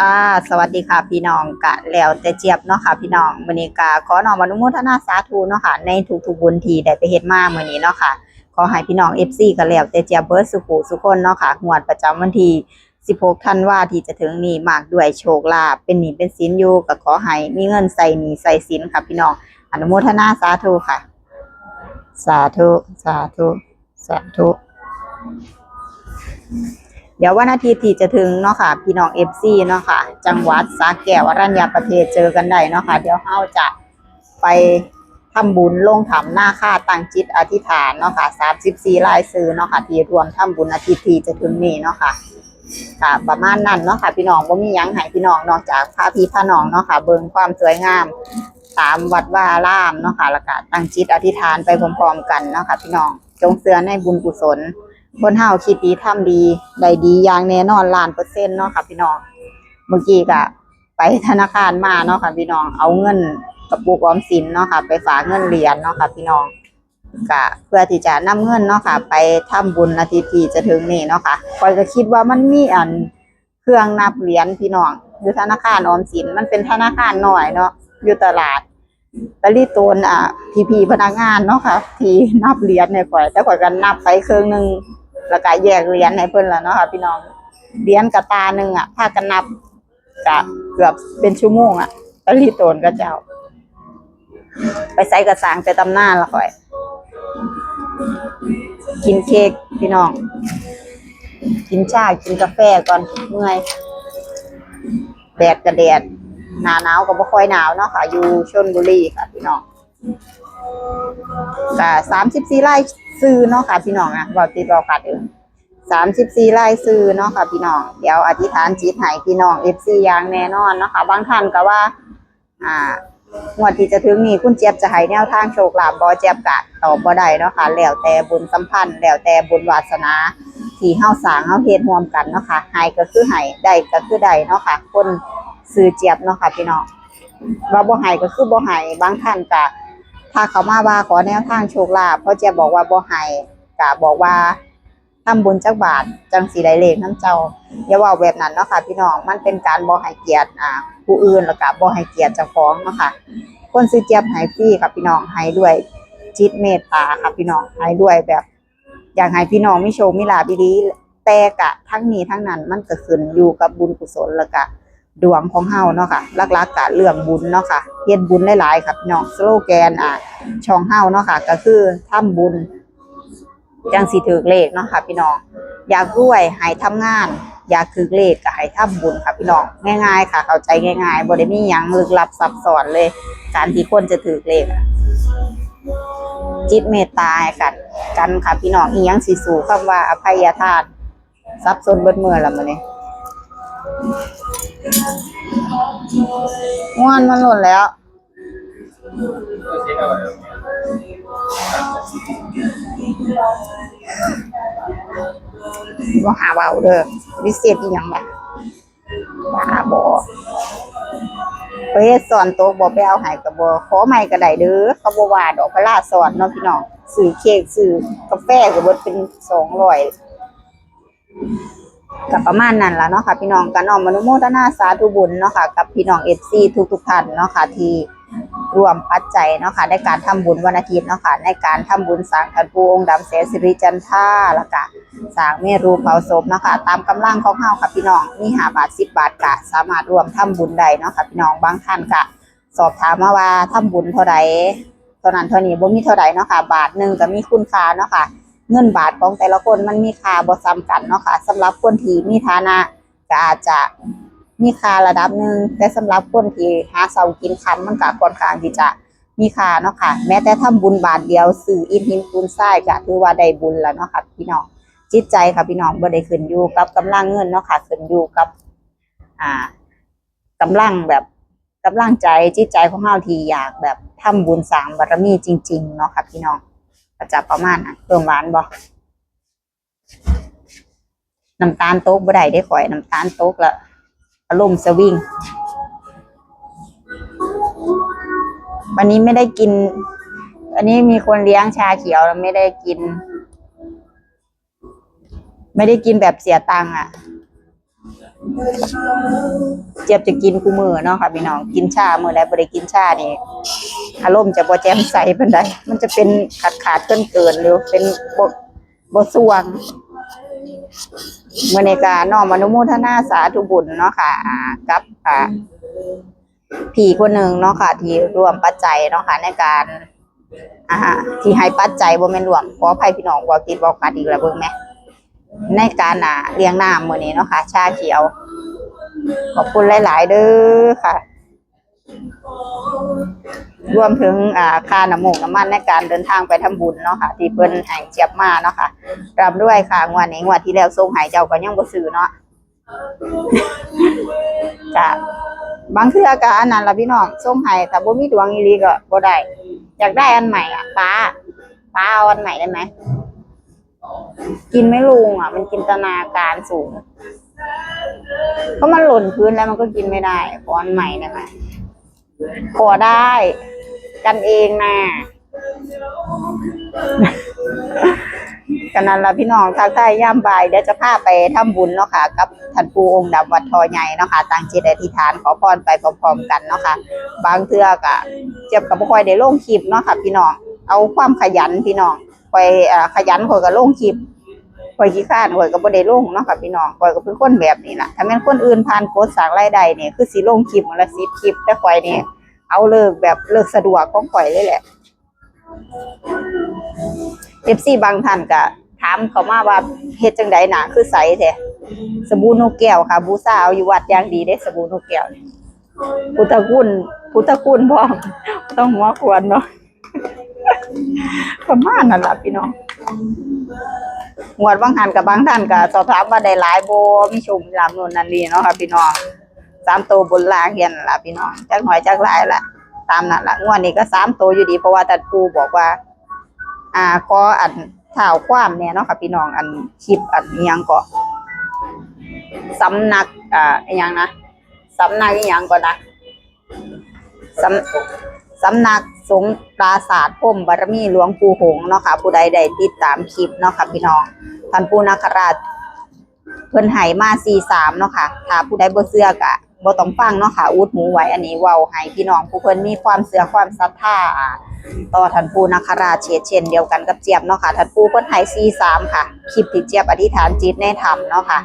ค่ะ สวัสดีค่ะพี่น้องกะแล้วแต่เจี๊ยบเนาะค่ะพี่น้องมือนี้กะขอน้อมอนุโมทนาสาธุเนาะค่ะในทุกๆบุญทีได้ไปเฮ็ดมามือนี้เนาะค่ะขอให้พี่น้อง FC ก็แล้วแต่เจี๊ยบเบิดสุขุสุคนเนาะค่ะงวดประจำวันที่16ธันวาที่จะถึงนี้มากด้วยโชคลาภเป็นหนี้เป็นสินอยู่ก็ขอให้มีเงินใส่หนี้ใส่สินค่ะพี่น้องอนุโมทนาสาธุค่ะ สาธุสาธุสาธุ เดี๋ยววันอาทิตย์ที่จะถึงเนาะค่ะ พี่น้องเอฟซีเนาะค่ะ จังหวัดสระแก้วรัญญประเทศเจอกันได้เนาะค่ะ เดี๋ยวเฮาจะไปทำบุญลงถ้ำหน้าค่าตั้งจิตอธิษฐานเนาะค่ะ34รายซื้อเนาะค่ะ ที่รวมทำบุญอาทิตย์ที่จะถึงนี้เนาะค่ะค่ะประมาณนั้นเนาะค่ะพี่น้องบ่ามียังให้พี่น้องนอกจากพาพี่พาน้องเนาะค่ะ เบิ่งความสวยงามตามวัดว่าอารามเนาะค่ะแล้วก็ตั้งจิตอธิษฐานไปพร้อมๆกันเนาะค่ะพี่น้องจงเสือในบุญกุศล คนเฮาคิดดีทำดีได้ดีอย่างแน่นอนล้านเปอร์เซ็นต์เนาะค่ะพี่น้องเมื่อกี้ก็ไปธนาคารมาเนาะค่ะพี่น้องเอาเงินกระปุกออมสินเนาะค่ะ ไปฝากเงินเหรียญเนาะค่ะพี่น้องก็เพื่อที่จะนำเงินเนาะค่ะ ไปทำบุญอาทิตย์ที่จะถึงนี่เนาะค่ะคอยก็คิดว่ามันมีอันเครื่องนับเหรียญพี่น้องอยู่ธนาคารออมสินมันเป็นธนาคารหน่อยเนาะอยู่ตลาดตะลี่ตนอะพีพีพนักงานเนาะค่ะ ที่นับเหรียญในข่อย แต่ข่อยก็นับไปเครื่องหนึ่ง แล้วก็แยกเหรียญให้เพิ่นแล้วเนาะค่ะพี่น้องเหรียญกับตาหนึ่งอะถ้ากันนับก็เกือบเป็นชั่วโมงอะตะลี่โตนก็เจ้า ไปใส่กระสางไปตำหน้าละข่อย กินเค้กพี่น้อง กินชากินกาแฟก่อนเมื่อยแดดกับแดดหนาหนาวก็บ่ค่อยหนาวเนาะค่ะ อยู่ชลบุรีค่ะพี่น้อง ก็สามสิบสี่ไร่ซื้อเนาะค่ะพี่น้องอะบอกติดบอกขาดเองสามสิบสี่ไร่ซื้อเนาะค่ะพี่น้อง เดี๋ยวอธิษฐานจิตให้พี่น้องเอฟซียางแน่นอนเนาะค่ะบางท่านก็ว่า อ่างวดที่จะถึงนี้คุณเจี๊ยบจะให้แนวทางโชคลาภบ่เจี๊ยบกะตอบบ่ได้เนาะค่ะแล้วแต่บุญสัมพันธ์แล้วแต่บุญวาสนาที่เฮาสางเฮาเฮ็ดรวมกันเนาะค่ะให้ก็คือให้ได้ก็คือได้เนาะค่ะ คนซื้อเจี๊ยบเนาะค่ะพี่น้องว่าบ่ให้ก็คือบ่ให้บางท่านก็ ถ้าเขามาว่าขอแนวทางโชคลาภเพราะเจียบอกว่าบ่ให้ก็บอกว่าทำบุญจักบาทจังสิไดเลขน้ำเจ้าอย่าว้าแบบนั้นเนาะค่ะ พี่น้องมันเป็นการบ่ให้เกียรติอ่าผู้อื่นแล้วก็บ่ให้เกียรติเจ้าของเนาะค่ะคนซื้อเจี๊ยบให้ฟรีค่ะพี่น้องให้ด้วยจิตเมตตาค่ะพี่น้องให้ด้วยแบบ อยากให้พี่น้องไมีโชคมีลาภดีแต่กะทั้งนี้ทั้งนั้นมันก็ขึ้นอยู่กับบุญกุศลแล้วก็ ดวงของเฮาเนาะค่ะลักๆกะเรื่องบุญเนาะค่ะเฮ็ดบุญหลายๆค่ะพี่น้องสโลแกนอะช่องเฮาเนาะค่ะ ก็คือทำบุญ จังสิถือเลขเนาะค่ะ พี่น้องอยากรวยให้ทำงาน อยากถือเลขก็ให้ทำบุญค่ะพี่น้องง่ายๆ ค่ะ เข้าใจง่ายๆบ่ได้มีหยังลึกลับซับซ้อนเลย การที่คนจะถือเลขจิตเมตตาให้กันกันค่ะพี่น้องอีหยังสิสู่คำว่าอภัยทานซับซ้อนเบิดเมื่อละมื้อนี้ ง่วนมันหล่นแล้วบ่หาเบาเด้อวิเศษอีหยังล่ะบ้าบ่ไปเฮ็ดสอนโต๊ะบ่ไปเอาให้ก็บ่ขอใหม่ก็ได้เด้อเขาบ่ว่าดอกพระลาสอนเนาะพี่น้องซื้อเค้กซื้อกาแฟก็เบิดเป็น200 ก็ประมาณนั้นล่ะเนาะค่ะพี่น้องก็น้อมอนุโมทนาสาธุบุญเนาะค่ะกับพี่น้อง FC ทุกๆท่านเนาะค่ะที่รวมปัจจัยเนาะค่ะในการทำบุญวันอาทิตย์เนาะค่ะในการทำบุญสางท่านปูองค์ดำแสสิริจันทราแล้วก็สางเมรุเผาศพเนาะค่ะตามกำลังของเฮาค่ะพี่น้องมี5บาท10บาทก็สามารถรวมทำบุญได้เนาะค่ะพี่น้องบางท่านก็สอบถามมาว่าทำบุญเท่าใดเท่านั้นเท่านี้บ่มีเท่าใดเนาะค่ะบาทหนึ่งก็มีคุณค่าเนาะค่ะ เงินบาทของแต่ละคนมันมีค่าบ่ซ้ำกันเนาะค่ะสำหรับคนที่มีฐานะก็อาจจะมีค่าระดับหนึ่งแต่สำหรับคนที่หาเสากินคำมันก็ค่อนข้างที่จะมีค่าเนาะค่ะ แม้แต่ทำบุญบาทเดียวสื่ออินหินปูนทรายก็ถือว่าได้บุญแล้วเนาะค่ะพี่น้องจิตใจค่ะพี่น้องบ่ได้ขึ้นอยู่กับกำลังเงินเนาะค่ะขึ้นอยู่กับ อ่ากำลังแบบกำลังใจจิตใจของเฮาที่อยากแบบทำบุญสร้างบารมีจริง ๆ เนาะค่ะพี่น้อง ก็จะประมาณนั้นเพิ่มหวานบ่น้ำตาลโต๊กบ่ได้ได้ข่อยน้ำตาลโต๊กละอารมณ์สวิงวันนี้ไม่ได้กิน อันนี้มีคนเลี้ยงชาเขียวแล้วไม่ได้กิน ไม่ได้กินแบบเสียตังค์อะ เจี๊ยบจะกินคู่มือเนาะค่ะพี่น้องกินชาเมื่อใดบ่ได้กินชานี่อารมณ์จะบ่แจ่มใสปานใดมันจะเป็นขาดขาดเกินเกินหรือเป็นบ่บ่สวงเมื่อในการน้อมอนุโมทนาสาธุบุญเนาะค่ะกับอ่าพี่คนหนึ่งเนาะค่ะ ที่รวมปัจจัยเนาะค่ะ ในการอ่าที่ให้ปัจจัยบ่แม่นรวมขออภัยพี่น้องบ่ติดบ่กัดอีกแล้วเบิ่งแหมในการอ่าเลี้ยงน้ำมื้อนี้เนาะค่ะ ชาเขียว ขอบคุณหลาย ๆ เด้อค่ะ รวมถึงอ่าค่าน้ำมูกน้ำมันในการเดินทางไปทำบุญเนาะค่ะ ที่เพิ่นให้เจียบมาเนาะค่ะรับด้วยค่ะงวดนี้งวดที่แล้วส่งให้เจ้าก็ยังบ่ซื้อเนาะจ้ะบางเทื่อก็อันนั้นละพี่น้องส่งให้แต่บ่มีดวงอีหลีก็บ่ได้อยากได้อันใหม่อะป้าป้าเอาอันใหม่ได้ไหมกินไม่ลุงอะ มันจินตนาการสูง เพราะมันหล่นพื้นแล้วมันก็กินไม่ได้ขออันใหม่ได้ไหมขอได้ กันเองนะกันนั้นละพี่น้องทักทายย่ามบ่ายเดี๋ยวจะพาไปทำบุญเนาะค่ะ กับท่านปูองค์ดำวัดทอใหญ่เนาะค่ะตั้งจิตอธิษฐานขอพรไปพร้อมๆกันเนาะค่ะ บางเทือกอะเจ็บกับคอยได้ลงคลิปเนาะค่ะ พี่น้องเอาความขยันพี่น้องไปอ่าขยันข่อยก็ลงคลิป ข่อยขี้ข้านข่อยก็บ่ได้ลงเนาะค่ะพี่น้องข่อยก็เป็นคนแบบนี้ล่ะถ้าแม่นคนอื่นผ่านโพสต์สางรายได้เนี่ยคือสิลงคลิปมื้อละ10คลิป แต่ข่อยนี่เอาเลิกแบบเลิกสะดวกของข่อยเลยแหละ FC บางท่านก็ถามเขามาว่าเฮ็ดจังไดน่ะคือใสแท้สบู่นกแก้วค่ะ บูชาเอาอยู่วัดอย่างดีเด้สบู่นกแก้วนี่พุทธคุณพุทธคุณพร้อต้องหัวควรเนาะประมาณนั้นล่ะพี่น้อง งวดบางหันกับบางท่านก็สอบถามว่าได้หลายโบมีชมลำนู่นนั่นนี่เนาะค่ะพี่น้องสามตัวบนลางเฮียนละพี่น้องจักหน่อยจักหลายละตามนั้นละงวดนี้ก็สามตัวอยู่ดีเพราะว่าตัดปูบอกว่า อ่าขออันข่าวความเนี่ยเนาะค่ะพี่น้องอันคลิปอันยังก็สำนักอ่าอิหยังนะสำนักอิหยังก็นะสำสำนัก สงปราศาสตร์พมบารมีหลวงปู่หงเนาะค่ะ ผู้ใดได้ติดตามคลิปเนาะค่ะพี่น้องท่านปู่นาคราชเพิ่นให้มา43เนาะค่ะถ้าผู้ใดบ่เชื่อก็บ่ต้องฟังเนาะค่ะอุดหูไว้อันนี้เว้าให้พี่น้องผู้เพิ่นมีความเชื่อความศรัทธาต่อท่านปู่นาคราชเช่นเช่นเดียวกันกับเจี๊ยบเนาะค่ะท่านปู่เพิ่นให้43ค่ะคลิปที่เจี๊ยบอธิษฐานจิตในธรรมเนาะค่ะ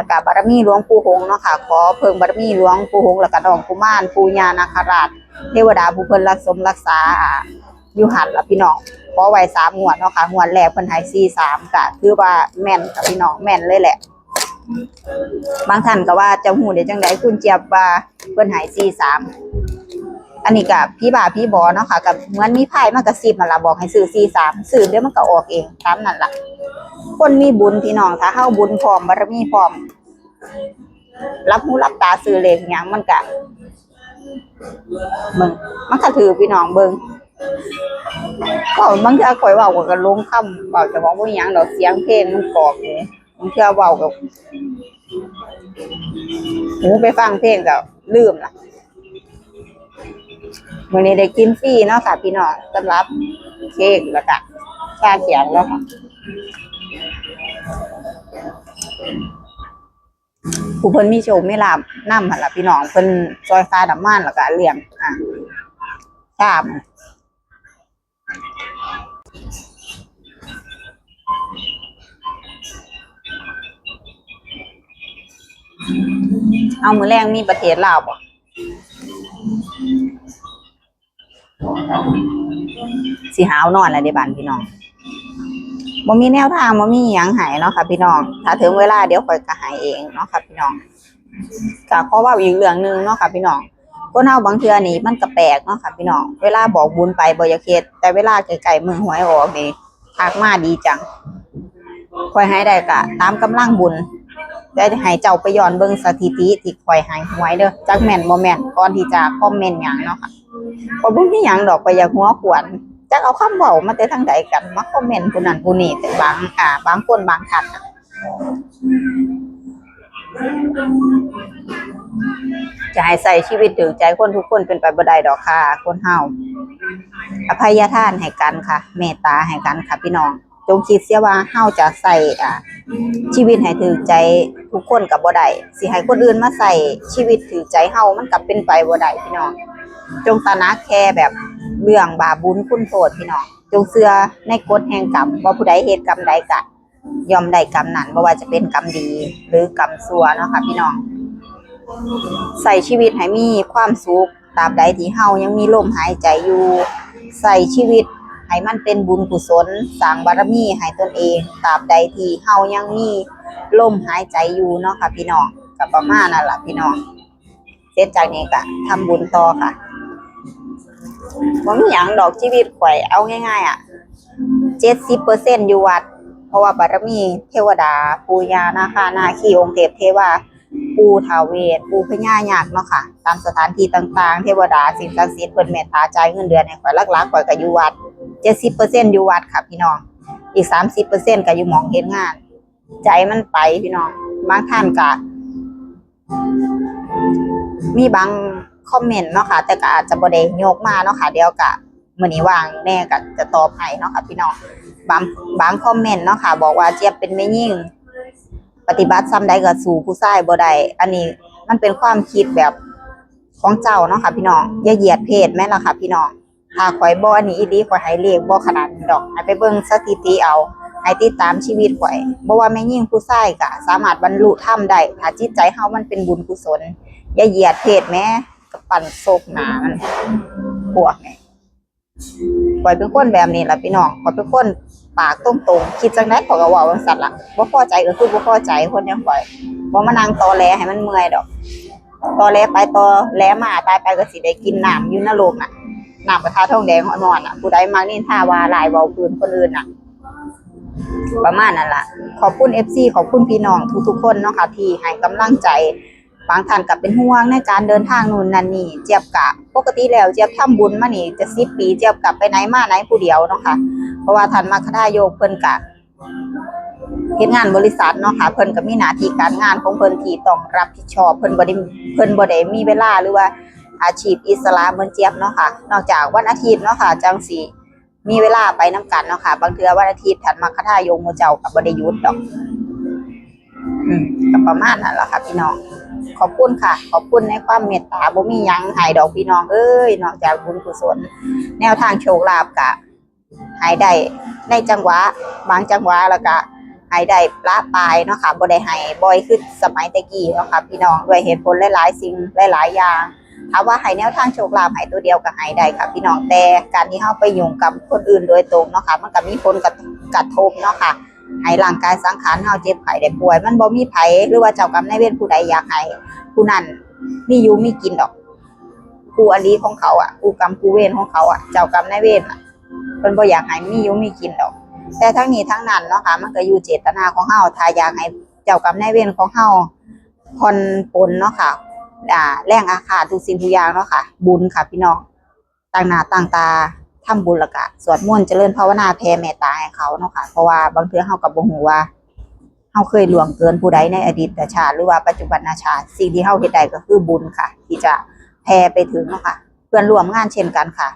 แล้วก็บารมีหลวงปู่หงเนาะค่ะ ขอเพิ่งบารมีหลวงปู่หงแล้วก็น้องกุมารปู่ย่านาคราช เทวดาผู้เพิ่นรักสมรักษาอยู่หันละพี่น้องขอไว้สามงวดเนาะค่ะงวดแรกเพิ่นให้สี่สามก็ถือว่าแม่นกับพี่น้องแม่นเลยแหละ บางท่านก็ว่าจะหูได้จังไดคุณเจี๊ยบว่าเพิ่นให้สี่สามอันนี้ก็พี่บ่าพี่บอเนาะค่ะกับเหมือนมีไพ่มากระซิบมาละบอกให้ซื้อสี่สามซื้อเดี๋ยวมันก็ออกเองตามนั่นล่ะ คนมีบุญพี่น้องถ้าเฮาบุญพร้อมบารมีพร้อม รับหูรับตาซื้อเลขหยังมันก็เบิ่งมันก็ถือพี่น้องเบิ่งเว้าบางเทื่อข่อยเว้าก็ลงคำเว้าจะบอกว่าหยังดอกเสียงเพลงมันกรอกนี่บางเทื่อเว้ากับหูไปฟังเพลงก็ลืมล่ะมื้อนี้ได้กินฟรีเนาะค่ะพี่น้องสำหรับเค้กแล้วก็ชาเขียวแล้วค่ะ ผู้เพิ่นมีโชคมีลาภนำหันล่ะพี่น้องเพิ่นซอยคาน้ำมันแล้วก็เลี้ยงอะชามเอามือแรงมีประเทศลาวบ่สิหาวนอนแล้วเด้บ้านพี่น้อง บ่มีแนวทางบ่มีหยังให้เนาะค่ะ พี่น้อง ถ้าถึงเวลาเดี๋ยวข่อยก็ให้เองเนาะค่ะพี่น้องก็ขอเว่าอีกเรื่องหนึงเนาะค่ะพี่น้องคนเฮาบางเทื่อนี่มันก็แปลกเนาะค่ะพี่น้อง เวลาบอกบุญไปบ่อยากเฮ็ดแต่เวลาใกล้ๆมือหวยออกนี่ทักมาดีจังค่อยให้ได้ก็ตามกำลังบุญแต่ให้เจ้าไปย้อนเบิ่งสถิติที่คอยให้หวยเด้อจักแม่นบ่แม่นก่อนที่จะคอมเมนต์หยังเนาะค่ะบ่บ่มีหยังดอกไปอยากหัวขวน จักเอาคำเว้ามาแต่ทางใดกันมาคอมเมนต์ผู้นั้นผู้นี้แต่บางอ่า บางคนบางท่านน่ะจะให้ใส่ชีวิตถึงใจคนทุกคนเป็นไปบ่ได้ดอกค่ะ คนเฮาอภัยทานให้กันค่ะ เมตตาให้กันค่ะพี่น้อง จงคิดเสียว่าเฮาจะใส่อ่าชีวิตให้ถือใจทุกคนกับบ่ได้สิให้คนอื่นมาใส่ชีวิตถือใจเฮามันกลับเป็นไปบ่ได้พี่น้อง จงตระหนักแค่แบบ เรื่องบาบุญคุณโทษพี่น้องจงเชื่อในกฎแห่งกรรมว่าผู้ใดเหตุกรรมใดกะยอมได้กรรมนั้นบ่ว่าจะเป็นกรรมดีหรือกรรมชั่วเนาะค่ะพี่น้อง ใส่ชีวิตให้มีความสุขตราบใดที่เฮายังมีลมหายใจอยู่ ใส่ชีวิตให้มันเป็นบุญกุศลสร้างบารมีให้ตนเองตราบใดที่เฮายังมีลมหายใจอยู่เนาะค่ะพี่น้องก็ประมาณนั่นล่ะพี่น้องเสร็จจากนี้ก็ทำบุญต่อค่ะ บ่มีหยังดอกชีวิตข่อยเอาง่ายๆอะ70%อร์เซนต์ยู่วัด เพราะว่าบารมีเทวดา ปูญานาคานาคีองค์เทพเทวาปูทาวเวสปูพญานาคเนาะค่ะ ตามสถานที่ต่างๆ เทวดาสิ่งศักดิ์สิทธิ์เพิ่นเมตตาจ่ายเงินเดือนให้ข่อยหลักๆข่อยก็อยู่วัด70%อร์เซนต์ยู่วัดค่ะพี่น้อง อีก30%ก็อยู่หมองเฮ็ดงาน ใจมันไปพี่น้องบางท่านก็มีบาง คอมเมนต์เนาะค่ะ แต่ก็อาจจะบ่ได้ยกมาเนาะค่ะ เดี๋ยวก็มื้อนี้วางแน่ก็จะตอบให้เนาะค่ะ พี่น้องบางบางคอมเมนต์เนาะค่ะ บอกว่าเจี๊ยบเป็นแม่ยิ่ง ปฏิบัติซ้ำใดก็สู่ผู้ชายบ่ได้อันนี้มันเป็นความคิดแบบของเจ้าเนาะค่ะ พี่น้องอย่าเหยียดเพศแม่ล่ะค่ะ พี่น้องถ้าข่อยบ่อันนี้อีหลีข่อยให้เลขบ่ขนาดนี้ดอกให้ไปเบิ่งสถิติเอาให้ติดตามชีวิตข่อยบ่ว่าแม่ยิ่งผู้ชายก็สามารถบรรลุธรรมได้ถ้าจิตใจเฮามันเป็นบุญกุศลอย่าเหยียดเพศแม่ ปั่นโศกหนามันพวกนี่ข่อยเป็นคนแบบนี้ละพี่น้องข่อยเป็นคนปากตรงๆคิดจังได๋ขอยก็เว้าจังซั่นล่ะบ่พอใจก็คือบ่พอใจคนย่างข่อยบ่มานั่งตอแหลให้มันเมื่อยดอกตอแหลไปตอแหลมาตายไปก็สิได้กินน้ำอยู่นรกน่ะน้ำกระทะทองแดงหอ่อนอะผู้ใดมักนินทาว่าลายเว้าพื้นคนอื่นน่ะ ประมาณนั้นล่ะ ขอบคุณ FC ขอบคุณพี่น้องทุกๆคนเนาะค่ะที่ให้กำลังใจ บางท่านก็เป็นห่วงในการเดินทางนู่นนั่นนี่เจี๊ยบกะปกติแล้วเจี๊ยบทำบุญมานี่จะ10ปีเจี๊ยบกลับไปไหนมาไหนผู้เดียวเนาะค่ะเพราะว่าท่านมัคคทายกเพิ่นกะเฮ็ดงานบริษัทเนาะค่ะเพิ่นก็มีหน้าที่การงานของเพิ่นที่ต้องรับผิดชอบเพิ่นบ่ได้เพิ่นบ่ได้มีเวลาหรือว่าอาชีพอิสระเหมือนเจี๊ยบเนาะค่ะ นอกจากวันอาทิตย์เนาะค่ะจังสิมีเวลาไปน้กันเนาะค่ะ บางเทือวันอาทิตย์ท่านมัคคทายกหมู่เจ้าก็บ่ได้หยุดดอก อืมก็ประมาณนั้นแหละค่ะพี่น้อง ขอบคุณค่ะ ขอบคุณในความเมตตาบ่มียังให้ดอกพี่น้องเอ้ยนอกจากบุญกุศล แนวทางโชคลาภกะให้ได้ในจังหวะบางจังหวะแล้วก็ให้ได้ปลาปลายเนาะค่ะบ่ได้ให้บ่อยขึ้นสมัยตะกี้เนาะค่ะพี่น้องด้วยเหตุผลหลายๆสิ่งหลายๆอย่างถามว่าให้แนวทางโชคลาภให้ตัวเดียวก็ให้ได้ค่ะพี่น้องแต่การที่เฮาไปยุ่งกับคนอื่นโดยตรงเนาะค่ะมันก็มีผลกระกระทบเนาะค่ะ ให้ร่างกายสังขารเฮาเจ็บไข้ได้ป่วย มันบ่มีไผหรือว่าเจ้ากรรมนายเวรผู้ใดอยากให้ผู้นั้นมีอยู่มีกินดอกผู้อลีของเขาอะผู้กรรมผู้เวรของเขาอะเจ้ากรรมนายเวรอะเพิ่นบ่อยากให้มีอยู่มีกินดอก แต่ทั้งนี้ทั้งนั้นเนาะค่ะมันก็อยู่เจตนาของเฮาถ้าอยากให้เจ้ากรรมนายเวรของเฮาผ่อนปลนเนาะค่ะอ่าแรงอาฆาตทุกสิ่งทุกอย่างเนาะค่ะ บุญค่ะพี่น้องต่างหน้าต่างตา ทำบุญละก็สวดมนต์เจริญภาวนาแผ่เมตตาให้เขาเนาะค่ะเพราะว่าบางเทื่อเฮาก็บ่ฮู้ว่าเฮาเคยล่วงเกินผู้ใดในอดีตชาติหรือว่าปัจจุบันชาติสิ่งที่เฮาเฮ็ดได้ก็คือบุญค่ะ ที่จะแผ่ไปถึงเนาะค่ะ เพื่อนร่วมงานเช่นกันค่ะ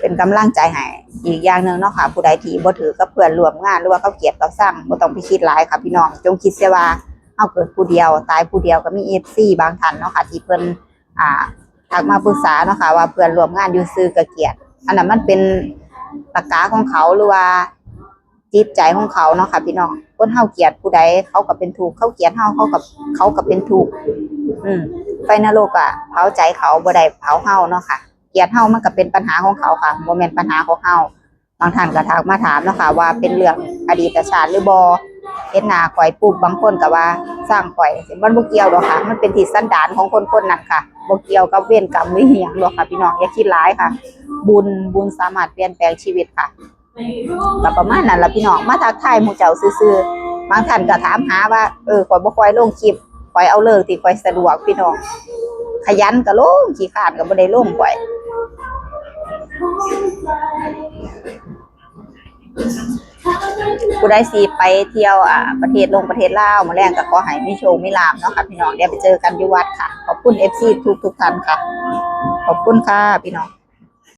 เป็นกำลังใจให้อีกอย่างหนึ่งเนาะค่ะ ผู้ใดที่บ่ถือกับเพื่อนร่วมงานหรือว่าเขาเกลียดเขาสร้างบ่ต้องไปคิดหลายค่ะ พี่น้องจงคิดเสียว่าเฮาเกิดผู้เดียวตายผู้เดียวก็มี FC บางท่านเนาะค่ะที่เพิ่นอ่าทักมาปรึกษาเนาะค่ะว่าเพื่อนร่วมงานอยู่ซื้อก็เกียด อันนั้นมันเป็นตะกกาของเขาหรือว่าจิตใจของเขาเนาะค่ะ พี่น้องคนเฮาเกียดผู้ใดเขาก็เป็นทุกเขาเกียดเฮาเขากับเขาก็เป็นทุกอืมไฟนรกอะเผาใจเขาบ่ได้เผาเฮาเนาะค่ะเกียดเฮามันก็เป็นปัญหาของเขาค่ะบ่แม่นปัญหาของเฮาบางท่านก็ทักมาถามเนาะค่ะว่าเป็นเรื่องอดีตชาติหรือบ่ เฮ็ดหน้าข่อยปุ๊บบางคนก็ว่าสร้างข่อยมันบ่เกี่ยวดอกค่ะ มันเป็นที่สันดานของคนคนนั้นค่ะบ่เกี่ยวกับเวรกรรมหรืออีหยังดอกค่ะพี่น้องอย่าคิดร้ายค่ะ บุญบุญสามารถเปลี่ยนแปลงชีวิตค่ะก็ประมาณนั้นละพี่น้องมาทักทายหมู่เจ้าซื่อๆบางท่านก็ถามหาว่าเออข่อยบ่ค่อยลงคลิปข่อยเอาเลิกที่ข่อยสะดวกพี่น้องขยันก็ลงขี้ขาดก็บ่ได้ลงข่อย ผู้ใดสิไปเที่ยวอ่าประเทศลงประเทศลาวมาแรงกับขอให้มีโชว์ไม่ลามเนาะค่ะพี่น้องเดี๋ยวไปเจอกันที่วัดค่ะ ขอบคุณเอฟซีทุกทุกท่านค่ะ ขอบคุณค่ะพี่น้อง